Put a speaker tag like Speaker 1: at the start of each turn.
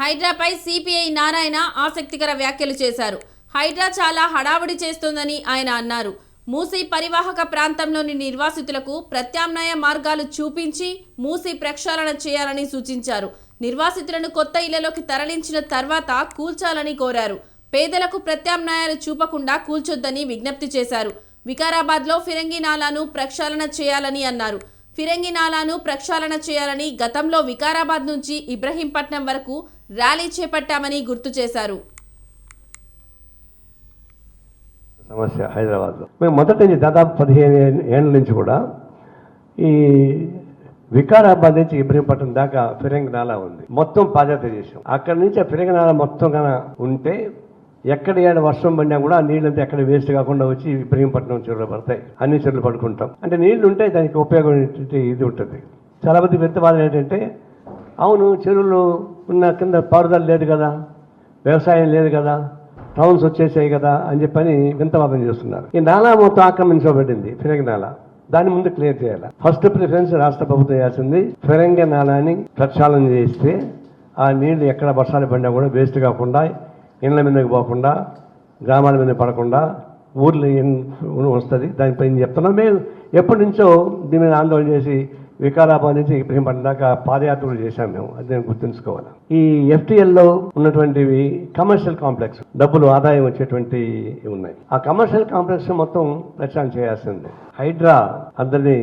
Speaker 1: హైడ్రాపై CPI Narayana ఆసక్తికర వ్యాఖ్యలు చేశారు. హైడ్రా చాలా హడావుడి చేస్తోందని ఆయన అన్నారు. మూసీ పరివాహక ప్రాంతంలోని నిర్వాసితులకు ప్రత్యామ్నాయ మార్గాలు చూపించి మూసీ ప్రక్షాళన చేయాలని సూచించారు. నిర్వాసితులను కొత్త ఇళ్ళలోకి తరలించిన తర్వాత కూల్చాలని కోరారు. పేదలకు ప్రత్యామ్నాయాలు చూపకుండా కూల్చొద్దని విజ్ఞప్తి చేశారు. వికారాబాద్లో ఫిరంగి నాలాను ప్రక్షాళన చేయాలని అన్నారు. ఫిరంగి నాలాను ప్రక్షాళన చేయాలని గతంలో వికారాబాద్ నుంచి ఇబ్రహీంపట్నం వరకు ర్యాలీ చేపట్టామని గుర్తు చేశారు.
Speaker 2: సమస్య హైదరాబాద్లో. మేము మొదటి నుంచి దాదాపు పదిహేను ఏళ్ళ నుంచి కూడా ఈ వికారాబాద్ నుంచి ఇబ్రహీంపట్నం దాకా ఫిరంగి నాలా ఉంది. మొత్తం పాదయాత్ర చేసాం అక్కడి నుంచి ఆ ఫిరంగి నాలా మొత్తం కన ఉంటే ఎక్కడ ఏడ వర్షం పడినా కూడా ఆ నీళ్ళంతా ఎక్కడ వేస్ట్ కాకుండా వచ్చి ఇబ్రహీంపట్నం చెరువులు పడతాయి. అన్ని చెరువులు పడుకుంటాం. అంటే నీళ్ళు ఉంటే దానికి ఉపయోగం ఇది ఉంటుంది. చాలా మంది పెద్ద ఏంటంటే అవును చెరువులు ఉన్న కింద పారుదల లేదు కదా వ్యవసాయం లేదు కదా టౌన్స్ వచ్చేసాయి కదా అని చెప్పని వింతవాదం చేస్తున్నారు. ఈ నాలా మొత్తం ఆక్రమించబడింది ఫిరంగి నాలా. దాని ముందు క్లియర్ చేయాలి. ఫస్ట్ ప్రిఫరెన్స్ రాష్ట్ర ప్రభుత్వం చేయాల్సింది ఫిరంగి నాలాని ప్రక్షాళన చేస్తే ఆ నీళ్ళు ఎక్కడ వర్షాలు పడినా కూడా వేస్ట్ కాకుండా ఇండ్ల మీదకి పోకుండా గ్రామాల మీద పడకుండా ఊర్లో వస్తుంది? దానిపై చెప్తున్నాం. మేము ఎప్పటి నుంచో దీని మీద ఆందోళన చేసి వికారాబాద్ నుంచి ఇబ్రహీంపట్నం దాకా పాదయాత్రలు చేశాం మేము. అది నేను గుర్తుంచుకోవాలి. ఈ ఎఫ్టీఎల్లో ఉన్నటువంటివి కమర్షియల్ కాంప్లెక్స్. డబ్బులు ఆదాయం వచ్చేటువంటి ఉన్నాయి. ఆ కమర్షియల్ కాంప్లెక్స్ మొత్తం ప్రచారం చేయాల్సిందే. హైడ్రా అందరినీ